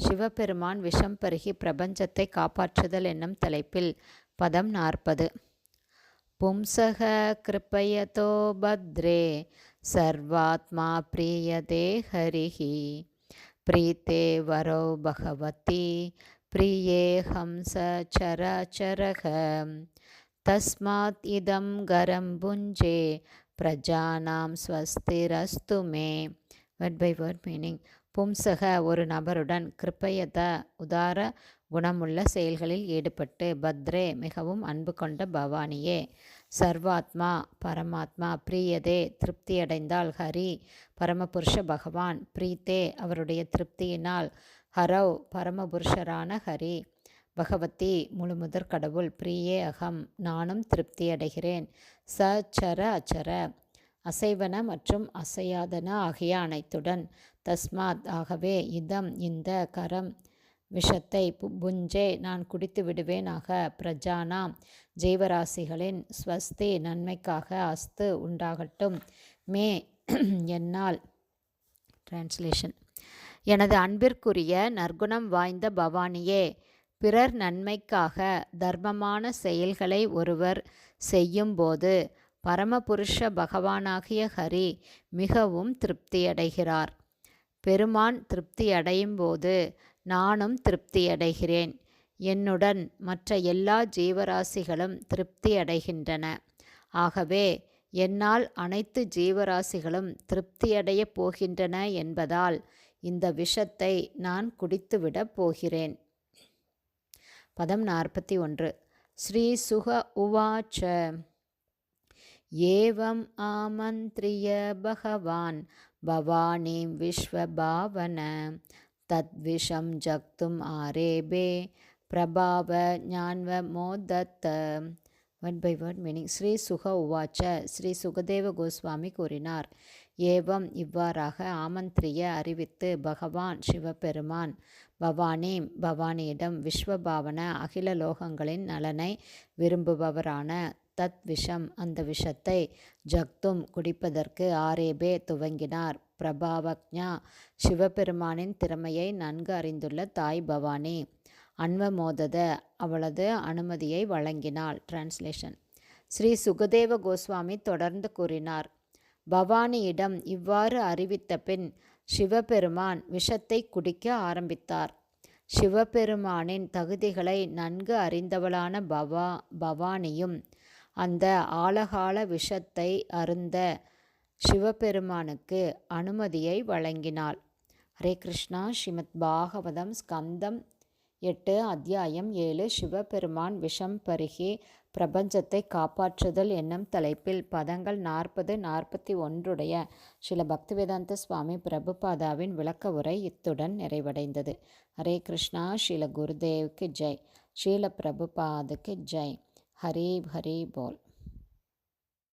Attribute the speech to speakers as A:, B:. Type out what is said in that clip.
A: சிவபெருமான் விஷம் பருகி பிரபஞ்சத்தை காப்பாற்றுதல் என்னும் தலைப்பில் பதம் நாற்பது. பும்சக கிருப்பயதோ பத்ரே சர்வாத்மா பிரியதே ஹரிஹி பிரீத்தே வரோ பகவதி பிரியே ஹம்ச சராச்சரக தஸ்மாத் இதம் கரம் புஞ்சே பிரஜானாம் ஸ்வஸ்திரஸ்து மே word by word பும்சக ஒரு நபருடன் கிருப்பயத உதார குணமுள்ள செயல்களில் ஈடுபட்டு பத்ரே மிகவும் அன்பு கொண்ட பவானியே. சர்வாத்மா பரமாத்மா பிரியதே திருப்தியடைந்தால் ஹரி பரமபுருஷ பகவான் பிரீத்தே அவருடைய திருப்தியினால் ஹரவ் பரமபுருஷரான ஹரி. பகவதி முழுமுதற் கடவுள் பிரியே அகம் நானும் திருப்தியடைகிறேன். ச சர அச்சர அசைவன மற்றும் அசையாதன ஆகிய அனைத்துடன். தஸ்மாத். ஆகவே இதம் இந்த கரம் விஷத்தை புஞ்சே நான் குடித்து விடுவேனாக பிரஜானாம். ஜீவராசிகளின் ஸ்வஸ்தி நன்மைக்காக அஸ்து உண்டாகட்டும். மே என்னால். டிரான்ஸ்லேஷன் எனது அன்பிற்குரிய நற்குணம் வாய்ந்த பவானியே பிறர் நன்மைக்காக தர்மமான செயல்களை ஒருவர் செய்யும்போது பரமபுருஷ பகவானாகிய ஹரி மிகவும் திருப்தியடைகிறார். பெருமான் திருப்தியடையும் போது நானும் திருப்தியடைகிறேன். என்னுடன் மற்ற எல்லா ஜீவராசிகளும் திருப்தியடைகின்றன. ஆகவே என்னால் அனைத்து ஜீவராசிகளும் திருப்தியடையப் போகின்றன என்பதால் இந்த விஷத்தை நான் குடித்துவிடப் போகிறேன். பதம் நாற்பத்தி ஒன்று. ஸ்ரீ சுக உவாச்ச. ஏவம் ஆமந்திரிய பகவான் பவானிம் விஸ்வபாவன. தத்விஷம் ஜக்தும் ஆரேபே பிரபாவ ஞான்வ மோதத்த. One by one meaning Shri Shuka உவாச்ச ஸ்ரீ சுகதேவ கோஸ்வாமி கூறினார். ஏவம் இவ்வாறாக ஆமந்திரிய அறிவித்து பகவான் சிவபெருமான் பவானி பவானியிடம் விஸ்வபாவன அகில லோகங்களின் நலனை விரும்புபவரான தத் விஷம் அந்த விஷத்தை ஜக்தும் குடிப்பதற்கு ஆரேபே துவங்கினார். பிரபாவக்ஞா சிவபெருமானின் திறமையை நன்கு அறிந்துள்ள தாய் பவானி அன்வமோதத அவளது அனுமதியை வழங்கினாள். டிரான்ஸ்லேஷன் ஸ்ரீ சுகதேவ கோஸ்வாமி தொடர்ந்து கூறினார் பவானியிடம் இவ்வாறு அறிவித்த பின் சிவபெருமான் விஷத்தை குடிக்க ஆரம்பித்தார். சிவபெருமானின் தகுதிகளை நன்கு அறிந்தவளான பவா பவானியும் அந்த ஆழகால விஷத்தை அருந்த சிவபெருமானுக்கு அனுமதியை வழங்கினாள். ஹரே கிருஷ்ணா. ஸ்ரீமத் பாகவதம் ஸ்கந்தம் எட்டு அத்தியாயம் ஏழு. சிவபெருமான் விஷம் பருகி பிரபஞ்சத்தை காப்பாற்றுதல் என்னும் தலைப்பில் பதங்கள் நாற்பது நாற்பத்தி ஒன்றுடைய சில பக்திவேதாந்த சுவாமி பிரபுபாதாவின் விளக்க உரை இத்துடன் நிறைவடைந்தது. ஹரே கிருஷ்ணா. ஸ்ரீல குருதேவுக்கு ஜெய். ஸ்ரீல பிரபுபாதுக்கு ஜெய். ஹரி ஹரி போல்